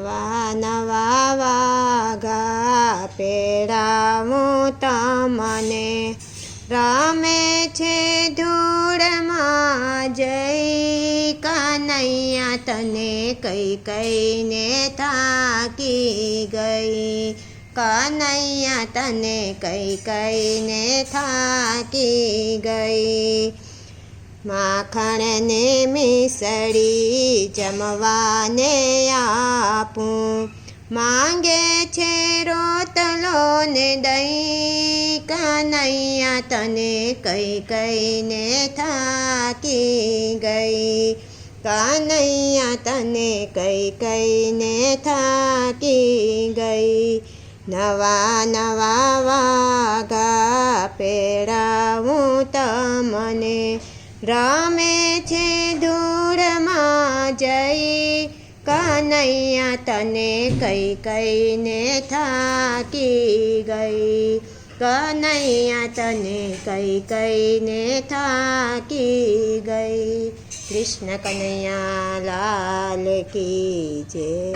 નવા નવા વાગા પેરાવું તમને રમે છે ધૂળમાં જઈ કનૈયા તને કઈ કઈને થાકી ગઈ કનૈયા તને કઈ કઈને થાકી ગઈ માખણને મિસળી જમવાને આપું. માંગે છે રોતલો ને દહીં કનૈયા તને કઈ કઈને થાકી ગઈ. કનૈયા તને કઈ કઈને થાકી ગઈ. નવા નવા વાગા પેરાવું તમને. રમે છે ધૂળમાં જઈ, કનૈયા તને કઈ કઈને થાકી ગઈ. કનૈયા તને કઈ કઈને થાકી ગઈ. કૃષ્ણ કનૈયા લાલ કી જય.